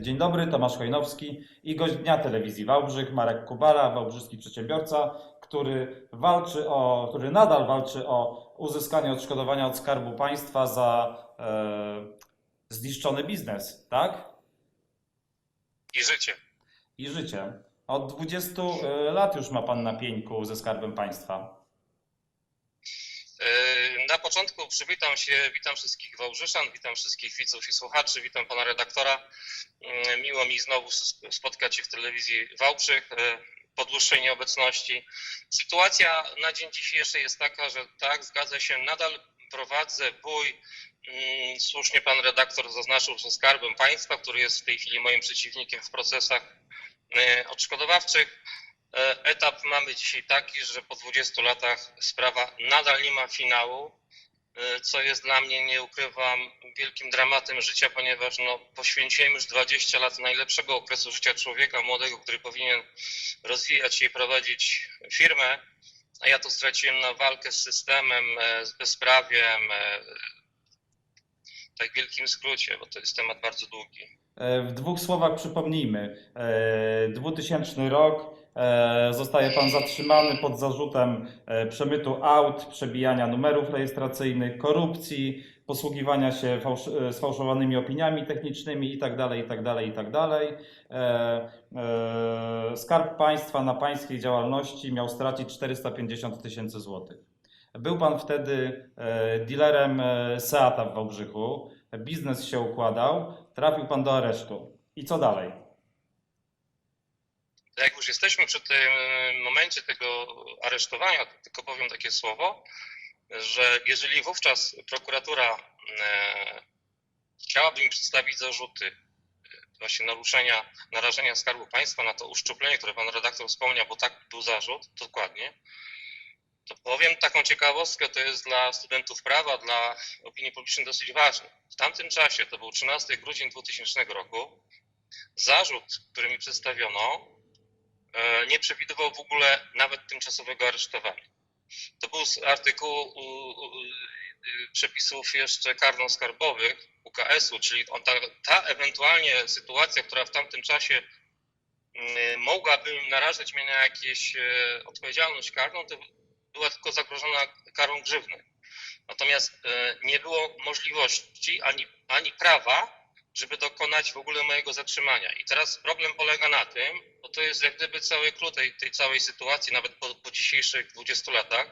Dzień dobry, Tomasz Chojnowski i gość dnia telewizji Wałbrzych, Marek Kubala, wałbrzyski przedsiębiorca, który walczy o, który nadal walczy o uzyskanie odszkodowania od Skarbu Państwa za e, zniszczony biznes, tak? i życie. I życie. Od 20 lat już ma Pan na pieńku ze Skarbem Państwa. Yy, Na początku przywitam się, witam wszystkich Wałbrzyszan, witam wszystkich widzów i słuchaczy, witam pana redaktora. Yy, Miło mi znowu sp- spotkać się w telewizji Wałbrzych yy, po dłuższej nieobecności. Sytuacja na dzień dzisiejszy jest taka, że tak, zgadza się, nadal prowadzę bój. Yy, Słusznie pan redaktor zaznaczył, że Skarbem Państwa, który jest w tej chwili moim przeciwnikiem w procesach odszkodowawczych. E, Etap mamy dzisiaj taki, że po 20 latach sprawa nadal nie ma finału, e, co jest dla mnie, nie ukrywam, wielkim dramatem życia, ponieważ no, poświęciłem już 20 lat najlepszego okresu życia człowieka młodego, który powinien rozwijać się i prowadzić firmę, a ja to straciłem na walkę z systemem, e, z bezprawiem, tak w wielkim skrócie, bo to jest temat bardzo długi. W dwóch słowach przypomnijmy. E, 2000 rok. E, Zostaje pan zatrzymany pod zarzutem e, przemytu aut, przebijania numerów rejestracyjnych, korupcji, posługiwania się e, sfałszowanymi opiniami technicznymi itd., itd., itd. Skarb Państwa na pańskiej działalności miał stracić 450 tysięcy złotych. Był pan wtedy dealerem Seata w Wałbrzychu. Biznes się układał, trafił pan do aresztu. I co dalej? Jak już jesteśmy przy tym momencie tego aresztowania, to tylko powiem takie słowo, że jeżeli wówczas prokuratura e, chciałaby mi przedstawić zarzuty e, właśnie naruszenia, narażenia Skarbu Państwa na to uszczuplenie, które pan redaktor wspomniał, bo tak był zarzut, dokładnie, to powiem taką ciekawostkę, to jest dla studentów prawa, dla opinii publicznej dosyć ważne. W tamtym czasie, to był 13 grudzień 2000 roku, zarzut, który mi przedstawiono, nie przewidywał w ogóle nawet tymczasowego aresztowania. To był u, przepisów jeszcze karno-skarbowych UKS-u, czyli on, ta, ta ewentualnie sytuacja, która w tamtym czasie mm, mogłaby narażać mnie na jakąś e, odpowiedzialność karną, to była tylko zagrożona karą grzywny. Natomiast e, nie było możliwości ani, ani prawa, żeby dokonać w ogóle mojego zatrzymania. I teraz problem polega na tym, bo to jest jak gdyby cały klucz tej, tej całej sytuacji, nawet po, po dzisiejszych 20 latach,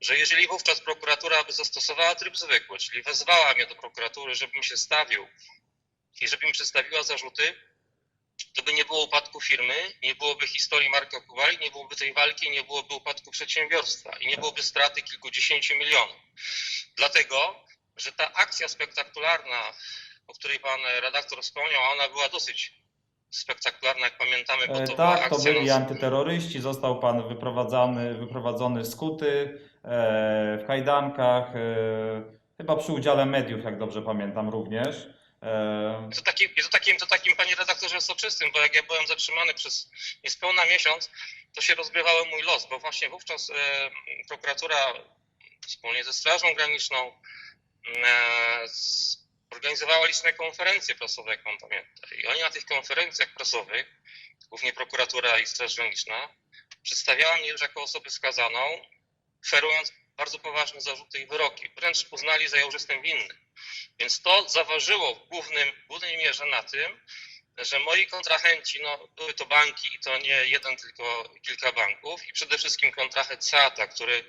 że jeżeli wówczas prokuratura by zastosowała tryb zwykły, czyli wezwała mnie do prokuratury, żebym się stawił i żeby mi przedstawiła zarzuty, to by nie było upadku firmy, nie byłoby historii Marka Kuwali, nie byłoby tej walki, nie byłoby upadku przedsiębiorstwa i nie byłoby straty kilkudziesięciu milionów. Dlatego, że ta akcja spektakularna, o której pan redaktor wspomniał, a ona była dosyć spektakularna, jak pamiętamy, bo to E, była Tak, to byli antyterroryści. Został pan wyprowadzany, wyprowadzony z Kuty e, w kajdankach, e, chyba przy udziale mediów, jak dobrze pamiętam również. E, To takim, to takim, to takim, panie redaktorze, soczystym, bo jak ja byłem zatrzymany przez niespełna miesiąc, to się rozgrywał mój los, bo właśnie wówczas e, prokuratura wspólnie ze Strażą Graniczną e, s- organizowała liczne konferencje prasowe, jak pan pamięta. I oni na tych konferencjach prasowych, głównie prokuratura i Straż Graniczna, przedstawiała mnie już jako osobę skazaną, ferując bardzo poważne zarzuty i wyroki. Wręcz uznali, że ja już jestem winny. Więc to zaważyło w głównym, głównej mierze na tym, że moi kontrahenci, no były to banki i to nie jeden, tylko kilka banków i przede wszystkim kontrahent Seata, który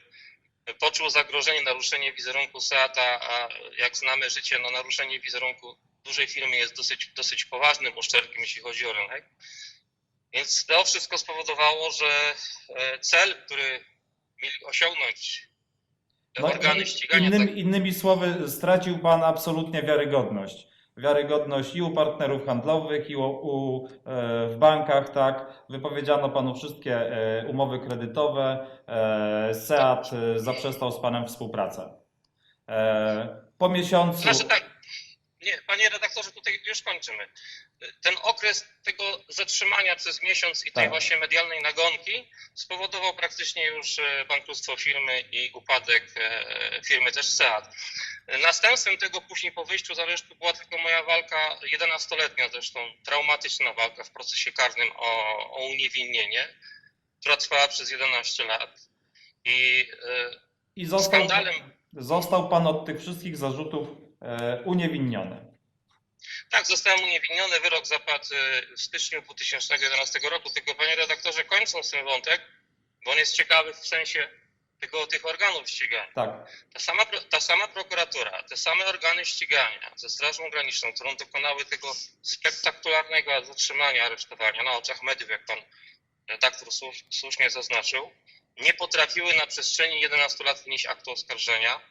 poczuł zagrożenie, naruszenie wizerunku Seata, a jak znamy życie, no naruszenie wizerunku dużej firmy jest dosyć, dosyć poważnym uszczerbkiem, jeśli chodzi o rynek. Więc to wszystko spowodowało, że e, cel, który mieli osiągnąć no, organy ścigania, innymi, tak, innymi słowy, stracił pan absolutnie wiarygodność. Wiarygodność i u partnerów handlowych, i u, u, e, w bankach, tak. Wypowiedziano panu wszystkie e, umowy kredytowe. E, Seat zaprzestał z panem współpracę. Po miesiącu. Znaczy tak, Nie, panie redaktorze, tutaj już kończymy. Ten okres tego zatrzymania przez miesiąc i tej Tak. właśnie medialnej nagonki spowodował praktycznie już e, bankructwo firmy i upadek e, firmy też SEAT. Następstwem tego później po wyjściu z aresztu była tylko moja walka, 11-letnia zresztą, traumatyczna walka w procesie karnym o, o uniewinnienie, która trwała przez 11 lat. I e, I został, skandalem został pan od tych wszystkich zarzutów uniewinniony. Tak, zostałem uniewinniony. Wyrok zapadł e, w styczniu 2011 roku. Tylko panie redaktorze, kończąc ten wątek, bo on jest ciekawy w sensie tego, tych organów ścigania. Tak. Ta sama, ta sama prokuratura, te same organy ścigania ze Strażą Graniczną, którą dokonały tego spektakularnego zatrzymania, aresztowania na oczach mediów, jak pan redaktor słusz- słusznie zaznaczył, nie potrafiły na przestrzeni 11 lat wnieść aktu oskarżenia,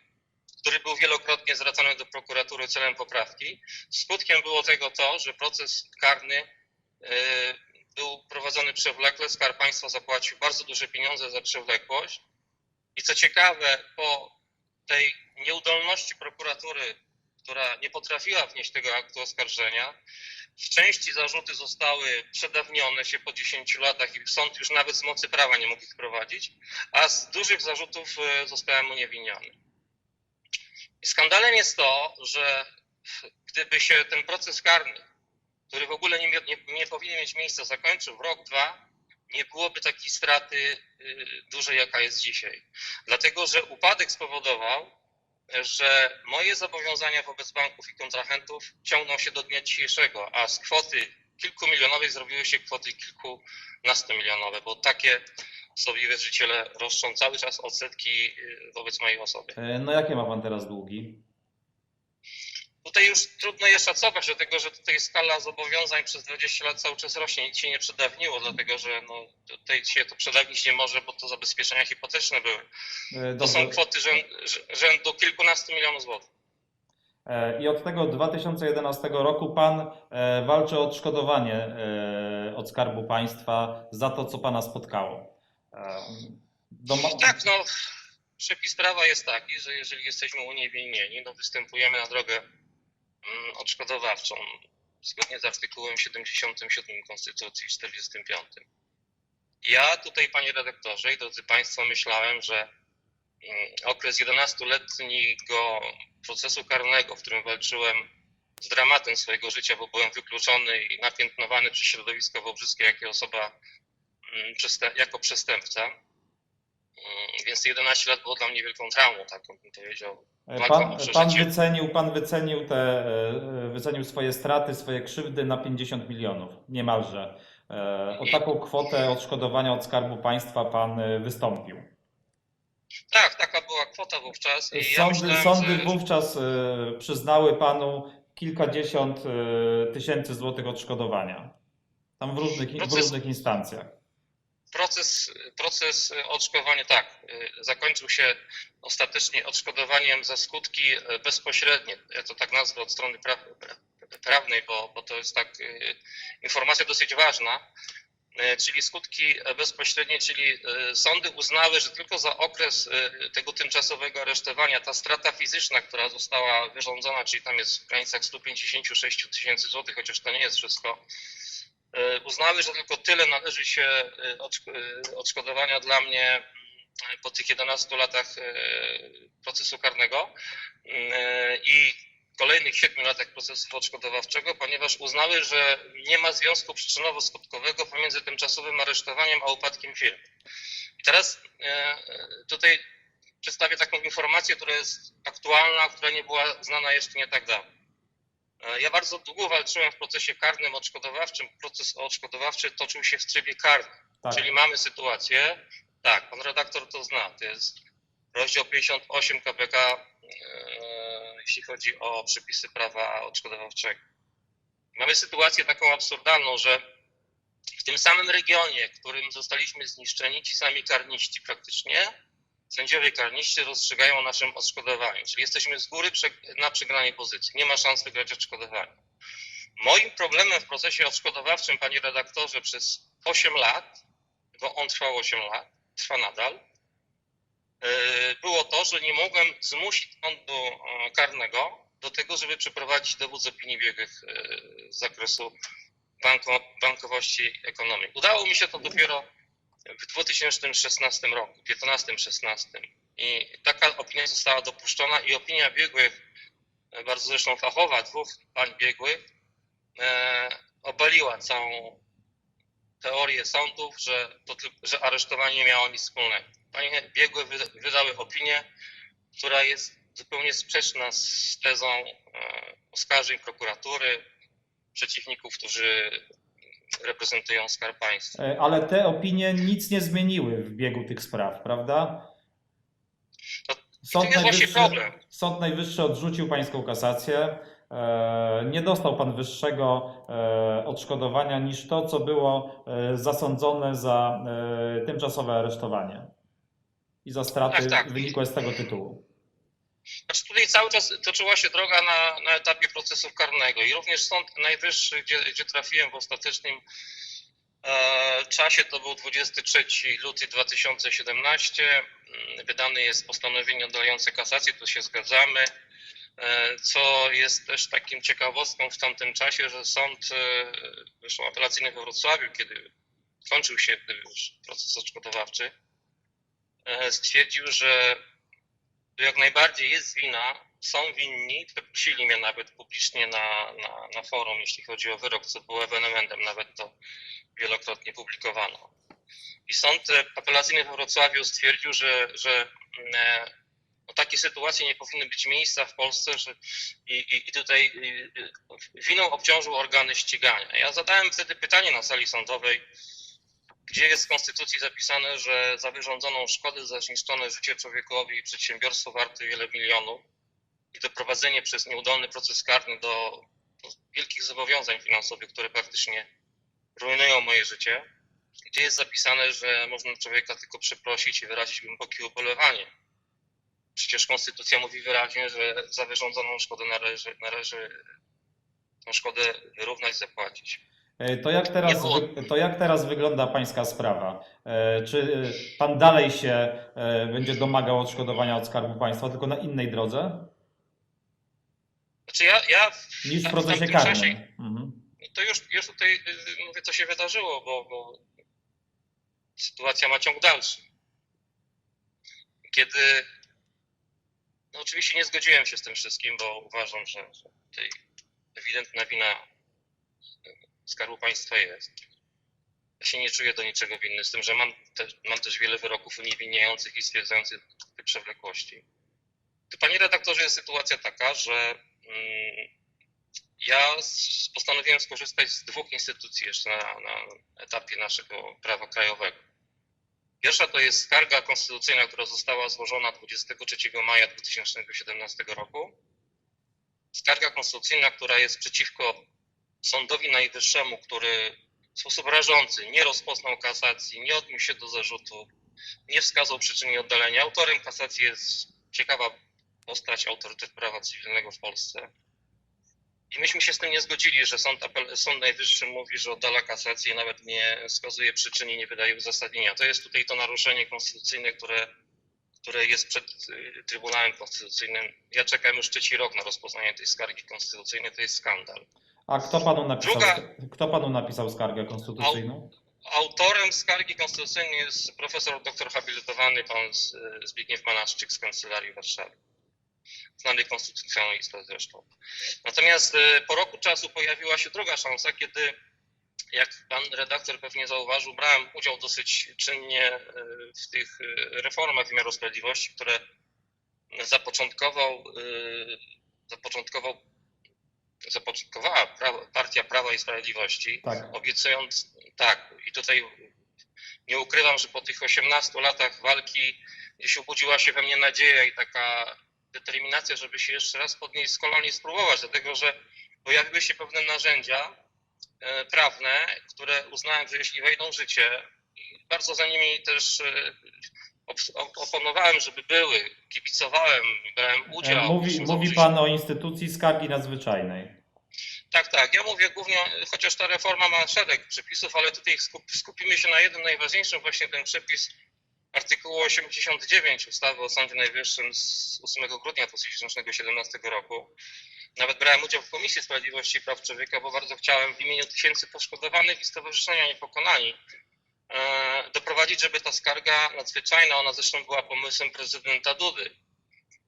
który był wielokrotnie zwracany do prokuratury celem poprawki. Skutkiem było tego to, że proces karny e, był prowadzony przewlekle. Skarb Państwa zapłacił bardzo duże pieniądze za przewlekłość. I co ciekawe, po tej nieudolności prokuratury, która nie potrafiła wnieść tego aktu oskarżenia, w części zarzuty zostały przedawnione się po 10 latach i sąd już nawet z mocy prawa nie mógł ich prowadzić, a z dużych zarzutów e, zostałem uniewinniony. Skandalem jest to, że gdyby się ten proces karny, który w ogóle nie, nie, nie powinien mieć miejsca, zakończył w rok, dwa, nie byłoby takiej straty y, dużej, jaka jest dzisiaj. Dlatego, że upadek spowodował, że moje zobowiązania wobec banków i kontrahentów ciągną się do dnia dzisiejszego, a z kwoty kilkumilionowej zrobiły się kwoty kilkunastomilionowe, bo takie sobie wierzyciele roszczą cały czas odsetki y, wobec mojej osoby. E, no jakie ma pan teraz długi? Tutaj już trudno je szacować, dlatego że tutaj skala zobowiązań przez 20 lat cały czas rośnie. Nic się nie przedawniło, dlatego że no, tutaj się to przedawnić nie może, bo to zabezpieczenia hipoteczne były. E, To są Dobrze. kwoty rzęd, rzędu kilkunastu milionów złotych. E, I od tego 2011 roku pan walczy o odszkodowanie od Skarbu Państwa za to, co pana spotkało. E, doma- Tak, no przepis prawa jest taki, że jeżeli jesteśmy uniewinnieni, no występujemy na drogę mm, odszkodowawczą zgodnie z artykułem 77 Konstytucji 45. Ja tutaj, panie redaktorze i drodzy państwo, myślałem, że mm, okres 11-letniego procesu karnego, w którym walczyłem z dramatem swojego życia, bo byłem wykluczony i napiętnowany przez środowisko wobrzyskie jako osoba, jako przestępca. Mm, Więc te 11 lat było dla mnie wielką traumą, taką bym powiedział. E, Pan, pan wycenił, pan wycenił te, e, wycenił swoje straty, swoje krzywdy na 50 milionów, niemalże. E, O taką kwotę odszkodowania od Skarbu Państwa pan wystąpił. Tak, taka była kwota wówczas. I ja Sądy, myślałem, sądy że, wówczas przyznały panu kilkadziesiąt tysięcy złotych odszkodowania. Tam w różnych, w Proces- różnych instancjach. Proces, proces odszkodowania, tak, y, zakończył się ostatecznie odszkodowaniem za skutki y, bezpośrednie. Ja to tak nazwę od strony pra, pra, prawnej, bo, bo to jest tak y, informacja dosyć ważna. Czyli skutki bezpośrednie, czyli sądy uznały, że tylko za okres tego tymczasowego aresztowania ta strata fizyczna, która została wyrządzona, czyli tam jest w granicach 156 tysięcy złotych, chociaż to nie jest wszystko, uznały, że tylko tyle należy się e, e, odszkodowania dla mnie mm, po tych 11 latach e, procesu karnego e, i kolejnych 7 latach procesu odszkodowawczego, ponieważ uznały, że nie ma związku przyczynowo-skutkowego pomiędzy tymczasowym aresztowaniem a upadkiem firmy. I teraz e, tutaj przedstawię taką informację, która jest aktualna, która nie była znana jeszcze nie tak dawno. E, Ja bardzo długo walczyłem w procesie karnym odszkodowawczym. Proces odszkodowawczy toczył się w trybie karnym, Tak. czyli mamy sytuację, tak, pan redaktor to zna, to jest rozdział 58 KPK, e, jeśli chodzi o przepisy prawa odszkodowawczego. Mamy sytuację taką absurdalną, że w tym samym regionie, w którym zostaliśmy zniszczeni, ci sami karniści praktycznie, sędziowie karniści rozstrzygają o naszym odszkodowaniu, czyli jesteśmy z góry na przegranej pozycji, nie ma szans wygrać odszkodowanie. Moim problemem w procesie odszkodowawczym, panie redaktorze, przez 8 lat, bo on trwał 8 lat, trwa nadal, yy, było to, że nie mogłem zmusić sądu e, karnego do tego, żeby przeprowadzić dowód z opinii biegłych e, z zakresu banko, bankowości ekonomii. Udało mi się to dopiero w 2016 roku, 15-16. I taka opinia została dopuszczona i opinia biegłych, bardzo zresztą fachowa, dwóch pań biegłych, e, obaliła całą teorię sądów, że, to, że aresztowanie nie miało nic wspólnego. Panie biegłe wyda- wydały opinię, która jest zupełnie sprzeczna z tezą e, oskarżeń prokuratury, przeciwników, którzy reprezentują Skarb Państwa. E, Ale te opinie nic nie zmieniły w biegu tych spraw, prawda? No, Sąd Najwyższy. Sąd Najwyższy odrzucił pańską kasację. E, Nie dostał pan wyższego e, odszkodowania niż to, co było zasądzone za tymczasowe aresztowanie i za straty Tak, tak. wynikłe z tego tytułu. Znaczy tutaj cały czas toczyła się droga na, na etapie procesu karnego i również Sąd Najwyższy, gdzie, gdzie trafiłem w ostatecznym e, czasie, to był 23 luty 2017, mm, wydane jest postanowienie oddalające kasację, tu się zgadzamy, e, co jest też takim ciekawostką w tamtym czasie, że Sąd e, apelacyjny we Wrocławiu, kiedy kończył się gdyby już proces odszkodowawczy, e, stwierdził, że to jak najbardziej jest wina, są winni, przeprosili mnie nawet publicznie na, na, na forum, jeśli chodzi o wyrok, co było ewenementem, nawet to wielokrotnie publikowano. I sąd apelacyjny we Wrocławiu stwierdził, że, że no, takie sytuacje nie powinny być miejsca w Polsce, że i, i, i tutaj winą obciążył organy ścigania. Ja zadałem wtedy pytanie na sali sądowej, gdzie jest w Konstytucji zapisane, że za wyrządzoną szkodę, za zniszczone życie człowiekowi przedsiębiorstwo warte wiele milionów i doprowadzenie przez nieudolny proces karny do, wielkich zobowiązań finansowych, które praktycznie rujnują moje życie, gdzie jest zapisane, że można człowieka tylko przeprosić i wyrazić głębokie ubolewanie. Przecież Konstytucja mówi wyraźnie, że za wyrządzoną szkodę należy, należy tę szkodę wyrównać, zapłacić. E, To jak, teraz, to jak teraz wygląda pańska sprawa? E, Czy e, pan dalej się będzie domagał odszkodowania od Skarbu Państwa, tylko na innej drodze Znaczy ja, ja niż w w procesie karnym? Mhm. To już, już tutaj y, mówię, co się wydarzyło, bo, bo sytuacja ma ciąg dalszy. Kiedy no oczywiście nie zgodziłem się z tym wszystkim, bo uważam, że, że tutaj ewidentna wina Skarbu Państwa jest. Ja się nie czuję do niczego winny, z tym, że mam, te, mam też wiele wyroków uniewinniających i stwierdzających te przewlekłości. Panie redaktorze, jest sytuacja taka, że mm, ja postanowiłem skorzystać z dwóch instytucji jeszcze na, na etapie naszego prawa krajowego. Pierwsza to jest skarga konstytucyjna, która została złożona 23 maja 2017 roku. Skarga konstytucyjna, która jest przeciwko Sądowi Najwyższemu, który w sposób rażący nie rozpoznał kasacji, nie odniósł się do zarzutu, nie wskazał przyczyny oddalenia. Autorem kasacji jest ciekawa postać, autorytet prawa cywilnego w Polsce. I myśmy się z tym nie zgodzili, że Sąd, apel, Sąd Najwyższy mówi, że oddala kasację, nawet nie wskazuje przyczyn i nie wydaje uzasadnienia. To jest tutaj to naruszenie konstytucyjne, które, które jest przed y, Trybunałem Konstytucyjnym. Ja czekam już trzeci rok na rozpoznanie tej skargi konstytucyjnej, to jest skandal. A kto panu napisał, Druga- kto panu napisał skargę konstytucyjną? Autorem skargi konstytucyjnej jest profesor doktor habilitowany pan Z- Zbigniew Manaszczyk z Kancelarii Warszawy. Znany konstytucjonalista zresztą. Natomiast e, po roku czasu pojawiła się druga szansa, kiedy, jak pan redaktor pewnie zauważył, brałem udział dosyć czynnie e, w tych e, reformach wymiaru sprawiedliwości, które zapoczątkował, e, zapoczątkował zapoczątkowała prawa, Partia Prawa i Sprawiedliwości Tak. obiecując tak. I tutaj nie ukrywam, że po tych 18 latach walki gdzieś obudziła się we mnie nadzieja i taka determinacja, żeby się jeszcze raz podnieść z kolan i spróbować, dlatego że pojawiły się pewne narzędzia e, prawne, które uznałem, że jeśli wejdą w życie, i bardzo za nimi też e, op- op- oponowałem, żeby były, kibicowałem, brałem E, udział. Mówi, w mówi założyciu- pan o instytucji skargi nadzwyczajnej. Tak, tak. Ja mówię głównie, chociaż ta reforma ma szereg przepisów, ale tutaj skup, skupimy się na jednym najważniejszym, właśnie ten przepis artykułu 89 ustawy o Sądzie Najwyższym z 8 grudnia 2017 roku. Nawet brałem udział w Komisji Sprawiedliwości i Praw Człowieka, bo bardzo chciałem w imieniu tysięcy poszkodowanych i Stowarzyszenia Niepokonani e, doprowadzić, żeby ta skarga nadzwyczajna, ona zresztą była pomysłem prezydenta Dudy.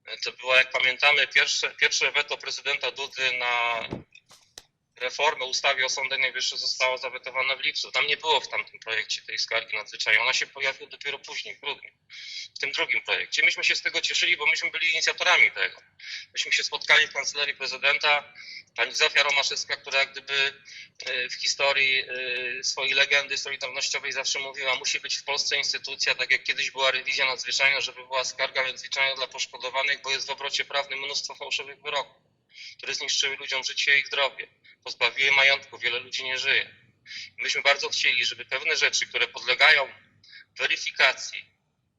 E, To było, jak pamiętamy, pierwsze, pierwsze weto prezydenta Dudy na reformę ustawy o Sądzie Najwyższym zostało zawetowane w lipcu. Tam nie było w tamtym projekcie tej skargi nadzwyczajnej. Ona się pojawiła dopiero później, w grudniu, w tym drugim projekcie. Myśmy się z tego cieszyli, bo myśmy byli inicjatorami tego. Myśmy się spotkali w kancelarii prezydenta. Pani Zofia Romaszewska, która jak gdyby e, w historii e, swojej legendy solidarnościowej zawsze mówiła, musi być w Polsce instytucja, tak jak kiedyś była rewizja nadzwyczajna, żeby była skarga nadzwyczajna dla poszkodowanych, bo jest w obrocie prawnym mnóstwo fałszywych wyroków, które zniszczyły ludziom życie i zdrowie, pozbawiły majątku, wiele ludzi nie żyje. Myśmy bardzo chcieli, żeby pewne rzeczy, które podlegają weryfikacji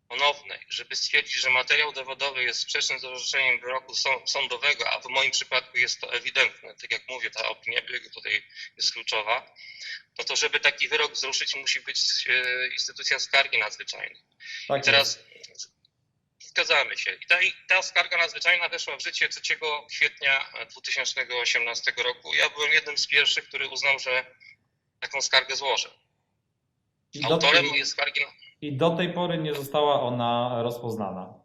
ponownej, żeby stwierdzić, że materiał dowodowy jest sprzeczny z orzeczeniem wyroku są- sądowego, a w moim przypadku jest to ewidentne, tak jak mówię, ta opinia biegu tutaj jest kluczowa, no to żeby taki wyrok wzruszyć, musi być e, instytucja skargi nadzwyczajnej. Tak I teraz zgadzamy się. I ta, ta skarga nadzwyczajna weszła w życie 3 kwietnia 2018 roku. Ja byłem jednym z pierwszych, który uznał, że taką skargę złożę. I Autorem mojej skargi I do tej pory nie została ona rozpoznana.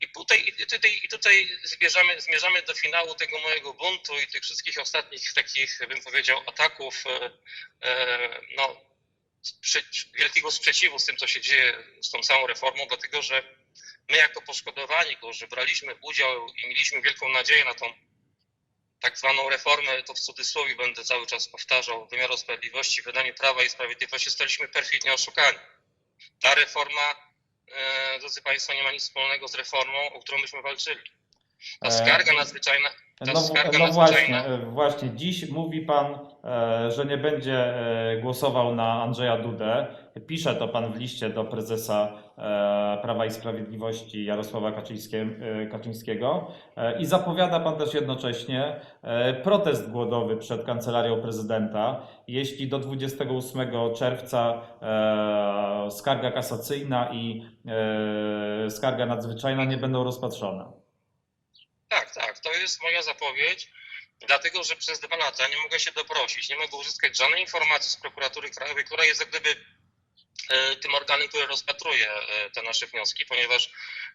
I tutaj, i tutaj, i tutaj zmierzamy, zmierzamy do finału tego mojego buntu i tych wszystkich ostatnich takich, bym powiedział, ataków, e, e, no, wielkiego sprzeciwu z tym, co się dzieje z tą całą reformą, dlatego że my jako poszkodowani, którzy braliśmy udział i mieliśmy wielką nadzieję na tą tak zwaną reformę, to w cudzysłowie będę cały czas powtarzał, wymiaru sprawiedliwości, wydanie prawa i sprawiedliwości, zostaliśmy perfidnie oszukani. Ta reforma e, drodzy Państwo, nie ma nic wspólnego z reformą, o którą myśmy walczyli. Ta E, skarga nadzwyczajna, No, skarga no właśnie, e, właśnie, dziś mówi Pan, e, że nie będzie e, głosował na Andrzeja Dudę. Pisze to Pan w liście do prezesa Prawa i Sprawiedliwości Jarosława Kaczyńskie- Kaczyńskiego i zapowiada Pan też jednocześnie protest głodowy przed Kancelarią Prezydenta, jeśli do 28 czerwca skarga kasacyjna i skarga nadzwyczajna nie będą rozpatrzone. Tak, tak, to jest moja zapowiedź, dlatego że przez dwa lata nie mogę się doprosić, nie mogę uzyskać żadnej informacji z prokuratury krajowej, która jest jak gdyby e, tym organem, który rozpatruje e, te nasze wnioski, ponieważ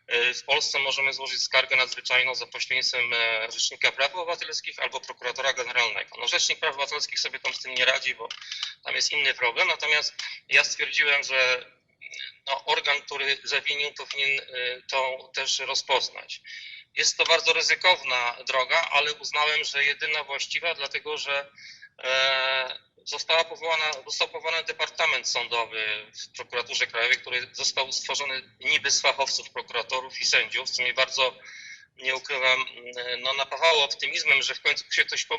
e, w Polsce możemy złożyć skargę nadzwyczajną za pośrednictwem Rzecznika Praw Obywatelskich albo prokuratora generalnego. No, Rzecznik Praw Obywatelskich sobie tam z tym nie radzi, bo tam jest inny problem, natomiast ja stwierdziłem, że no, organ, który zawinił, powinien to też rozpoznać. Jest to bardzo ryzykowna droga, ale uznałem, że jedyna właściwa, dlatego że e, została powołana, został powołany Departament Sądowy w prokuraturze krajowej, który został stworzony niby z fachowców, prokuratorów i sędziów, co mnie bardzo, nie ukrywam, e, no, napawało optymizmem, że w końcu się ktoś po,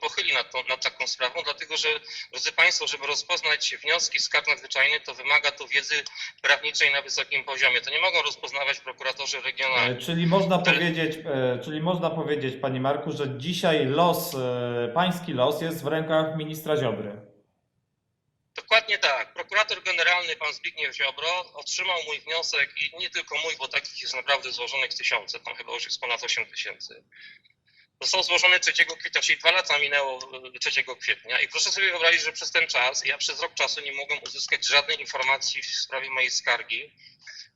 pochyli nad, tą, nad taką sprawą, dlatego że, drodzy Państwo, żeby rozpoznać wnioski skarg nadzwyczajnych, to wymaga to wiedzy prawniczej na wysokim poziomie. To nie mogą rozpoznawać prokuratorzy regionalni. E, Czyli można powiedzieć, e, czyli można powiedzieć, Panie Marku, że dzisiaj los, e, pański los jest w rękach ministra Ziobry. Dokładnie tak. Prokurator generalny pan Zbigniew Ziobro otrzymał mój wniosek i nie tylko mój, bo takich jest naprawdę złożonych tysiące, tam chyba już jest ponad 8 tysięcy. Został złożony 3 kwietnia, czyli dwa lata minęło e, 3 kwietnia i proszę sobie wyobrazić, że przez ten czas ja przez rok czasu nie mogłem uzyskać żadnej informacji w sprawie mojej skargi.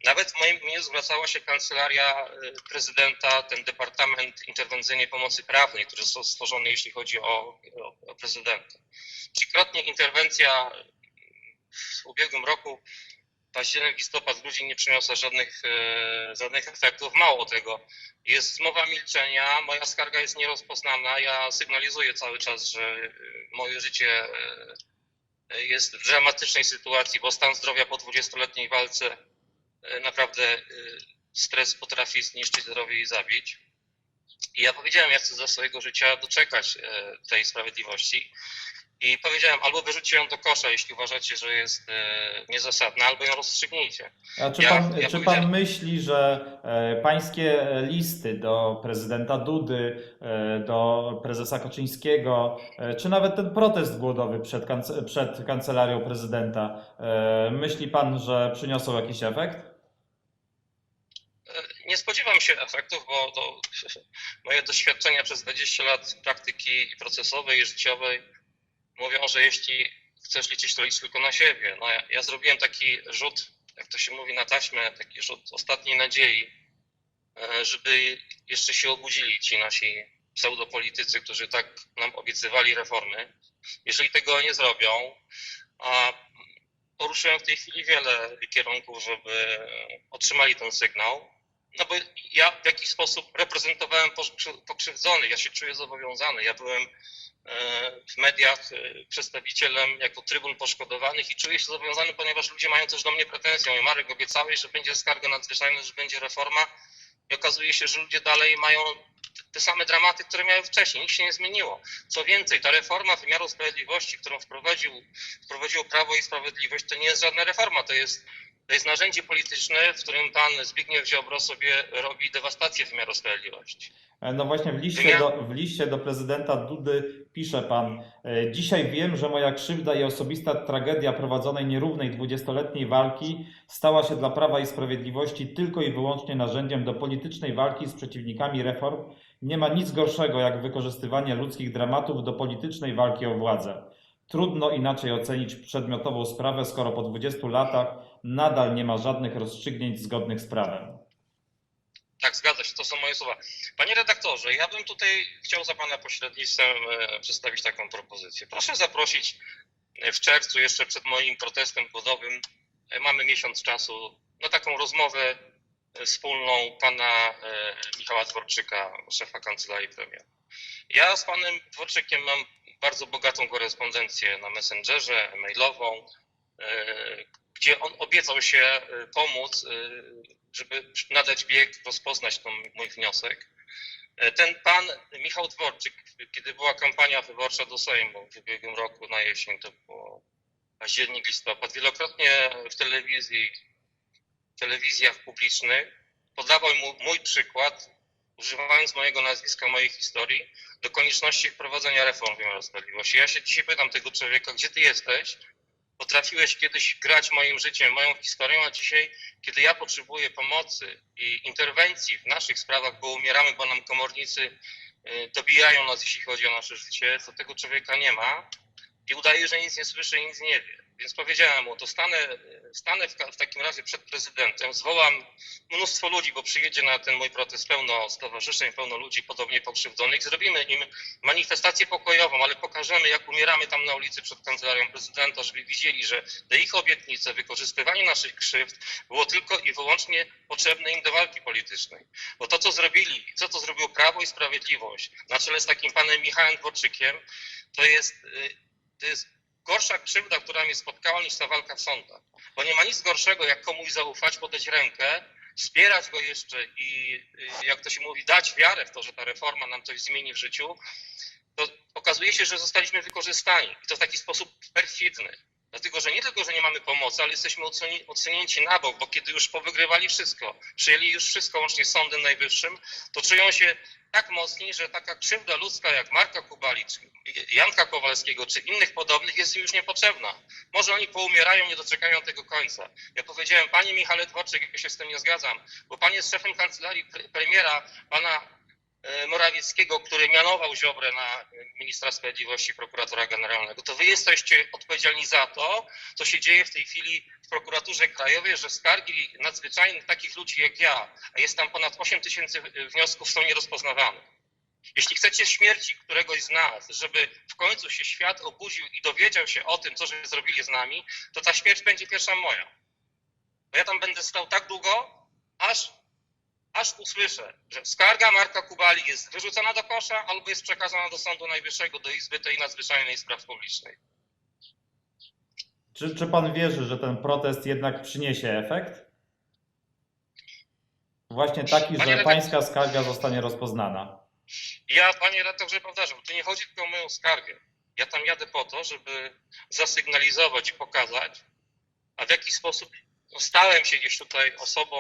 Nawet w moim imieniu zwracała się kancelaria e, prezydenta, ten Departament Interwencyjnej Pomocy Prawnej, który został stworzony, jeśli chodzi o, o, o prezydenta. Trzykrotnie interwencja w ubiegłym roku, październik, listopad, grudzień nie przyniosła żadnych, e, żadnych efektów. Mało tego, jest zmowa milczenia, moja skarga jest nierozpoznana. Ja sygnalizuję cały czas, że e, moje życie e, jest w dramatycznej sytuacji, bo stan zdrowia po 20-letniej walce naprawdę stres potrafi zniszczyć zdrowie i zabić. I ja powiedziałem, ja chcę za swojego życia doczekać tej sprawiedliwości. I powiedziałem, albo wyrzućcie ją do kosza, jeśli uważacie, że jest e, niezasadna, albo ją rozstrzygnijcie. A czy Ja- pan, ja czy pan myśli, że e, pańskie listy do prezydenta Dudy, e, do prezesa Kaczyńskiego, e, czy nawet ten protest głodowy przed, przed kancelarią prezydenta, e, myśli pan, że przyniosą jakiś efekt? E, Nie spodziewam się efektów, bo moje doświadczenia przez 20 lat praktyki procesowej i życiowej mówią, że jeśli chcesz liczyć, to licz tylko na siebie. No ja, ja zrobiłem taki rzut, jak to się mówi na taśmę, taki rzut ostatniej nadziei, e, żeby jeszcze się obudzili ci nasi pseudopolitycy, którzy tak nam obiecywali reformy. Jeżeli tego nie zrobią, a poruszyłem w tej chwili wiele kierunków, żeby otrzymali ten sygnał, no bo ja w jakiś sposób reprezentowałem pokrzy- pokrzywdzonych, ja się czuję zobowiązany. Ja byłem w mediach e, przedstawicielem jako trybun poszkodowanych i czuję się zobowiązany, ponieważ ludzie mają też do mnie pretensje. Mówią, Marek, obiecałeś, że będzie skarga nadzwyczajna, że będzie reforma i okazuje się, że ludzie dalej mają te same dramaty, które miały wcześniej. Nic się nie zmieniło. Co więcej, ta reforma wymiaru sprawiedliwości, którą wprowadził, wprowadziło Prawo i Sprawiedliwość, to nie jest żadna reforma, to jest to jest narzędzie polityczne, w którym pan Zbigniew Ziobro sobie robi dewastację wymiaru sprawiedliwości. E, No właśnie w liście, do, w liście do prezydenta Dudy pisze pan e, Dzisiaj wiem, że moja krzywda i osobista tragedia prowadzonej nierównej dwudziestoletniej walki stała się dla Prawa i Sprawiedliwości tylko i wyłącznie narzędziem do politycznej walki z przeciwnikami reform. Nie ma nic gorszego jak wykorzystywanie ludzkich dramatów do politycznej walki o władzę. Trudno inaczej ocenić przedmiotową sprawę, skoro po 20 latach nadal nie ma żadnych rozstrzygnięć zgodnych z prawem. Tak, zgadza się, to są moje słowa. Panie redaktorze, ja bym tutaj chciał za pana pośrednictwem e, przedstawić taką propozycję. Proszę zaprosić e, w czerwcu, jeszcze przed moim protestem głodowym, e, mamy miesiąc czasu, na taką rozmowę wspólną pana Michała Dworczyka, szefa kancelarii premiera. Ja z panem Dworczykiem mam bardzo bogatą korespondencję na Messengerze, mailową, gdzie on obiecał się e, pomóc, e, żeby nadać bieg, rozpoznać ten mój wniosek. E, Ten pan Michał Dworczyk, kiedy była kampania wyborcza do Sejmu w ubiegłym roku na jesień, to było październik, listopad, wielokrotnie w telewizji, w telewizjach publicznych podawał mu mój przykład, używając mojego nazwiska, mojej historii, do konieczności wprowadzenia reform wymiaru sprawiedliwości. Ja się dzisiaj pytam tego człowieka, gdzie ty jesteś? Potrafiłeś kiedyś grać moim życiem, moją historią, a dzisiaj, kiedy ja potrzebuję pomocy i interwencji w naszych sprawach, bo umieramy, bo nam komornicy y, dobijają nas, jeśli chodzi o nasze życie, to tego człowieka nie ma i udaje, że nic nie słyszy i nic nie wie. Więc powiedziałem mu, to stanę, stanę w, w takim razie przed prezydentem, zwołam mnóstwo ludzi, bo przyjedzie na ten mój protest pełno stowarzyszeń, pełno ludzi podobnie pokrzywdzonych. Zrobimy im manifestację pokojową, ale pokażemy, jak umieramy tam na ulicy przed kancelarią prezydenta, żeby widzieli, że te ich obietnice, wykorzystywanie naszych krzywd było tylko i wyłącznie potrzebne im do walki politycznej. Bo to, co zrobili, co to zrobiło Prawo i Sprawiedliwość na czele z takim panem Michałem Dworczykiem, to jest, y, to jest gorsza krzywda, która mnie spotkała, niż ta walka w sądach. Bo nie ma nic gorszego, jak komuś zaufać, podać rękę, wspierać go jeszcze i, y, jak to się mówi, dać wiarę w to, że ta reforma nam coś zmieni w życiu, to okazuje się, że zostaliśmy wykorzystani. I to w taki sposób perfidny. Dlatego, że nie tylko, że nie mamy pomocy, ale jesteśmy ocenięci na bok, bo kiedy już powygrywali wszystko, przyjęli już wszystko łącznie z Sądem Najwyższym, to czują się tak mocni, że taka krzywda ludzka jak Marka Kubali, Janka Kowalskiego, czy innych podobnych jest już niepotrzebna. Może oni poumierają, nie doczekają tego końca. Ja powiedziałem, panie Michale Dworczyk, ja się z tym nie zgadzam, bo pan jest szefem kancelarii pre- premiera, pana Morawieckiego, który mianował Ziobrę na e, ministra sprawiedliwości, prokuratora generalnego, to wy jesteście odpowiedzialni za to, co się dzieje w tej chwili w prokuraturze krajowej, że skargi nadzwyczajnych takich ludzi jak ja, a jest tam ponad 8 tysięcy e, wniosków, są nierozpoznawane. Jeśli chcecie śmierci któregoś z nas, żeby w końcu się świat obudził i dowiedział się o tym, co że zrobili z nami, to ta śmierć będzie pierwsza moja. Bo ja tam będę stał tak długo, aż, aż usłyszę, że skarga Marka Kubali jest wyrzucona do kosza albo jest przekazana do Sądu Najwyższego, do Izby tej Nadzwyczajnej Spraw Publicznych. Czy, czy pan wierzy, że ten protest jednak przyniesie efekt? Właśnie taki, Panie że pańska skarga zostanie rozpoznana. Ja, panie redaktorze, powtarzam, tu nie chodzi tylko o moją skargę. Ja tam jadę po to, żeby zasygnalizować i pokazać, a w jaki sposób stałem się gdzieś tutaj osobą,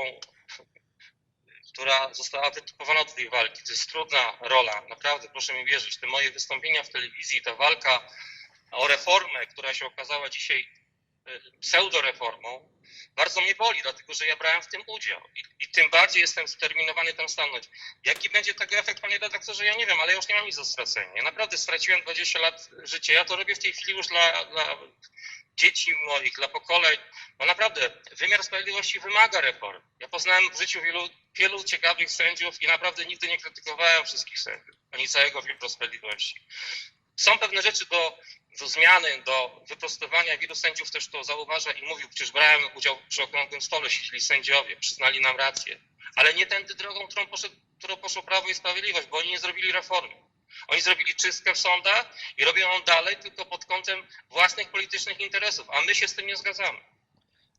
która została wytypowana do tej walki. To jest trudna rola, naprawdę, proszę mi wierzyć. Te moje wystąpienia w telewizji, ta walka o reformę, która się okazała dzisiaj y, pseudoreformą, bardzo mnie boli, dlatego że ja brałem w tym udział i, i tym bardziej jestem zdeterminowany tam stanąć. Jaki będzie tego efekt, panie redaktorze, ja nie wiem, ale ja już nie mam nic do stracenia. Ja naprawdę straciłem 20 lat życia. Ja to robię w tej chwili już dla, dla dzieci moich, dla pokoleń. No naprawdę, wymiar sprawiedliwości wymaga reform. Ja poznałem w życiu wielu, wielu ciekawych sędziów i naprawdę nigdy nie krytykowałem wszystkich sędziów, ani całego wymiaru sprawiedliwości. Są pewne rzeczy do, do zmiany, do wyprostowania. Wielu sędziów też to zauważa i mówił, przecież brałem udział przy okrągłym stole, siedzieli sędziowie, przyznali nam rację. Ale nie tędy drogą, którą, poszedł, którą poszło Prawo i Sprawiedliwość, bo oni nie zrobili reformy. Oni zrobili czystkę w sądach i robią ją dalej tylko pod kątem własnych politycznych interesów, a my się z tym nie zgadzamy.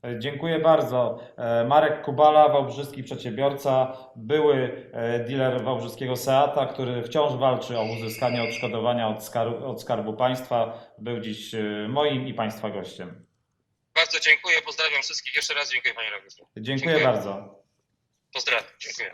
E, Dziękuję bardzo. E, Marek Kubala, wałbrzyski przedsiębiorca, były e, dealer wałbrzyskiego Seata, który wciąż walczy o uzyskanie odszkodowania od, skar- od Skarbu Państwa, był dziś moim i Państwa gościem. Bardzo dziękuję, pozdrawiam wszystkich. Jeszcze raz dziękuję panie redaktorze. Dziękuję Dziękuję. bardzo. Pozdrawiam, dziękuję.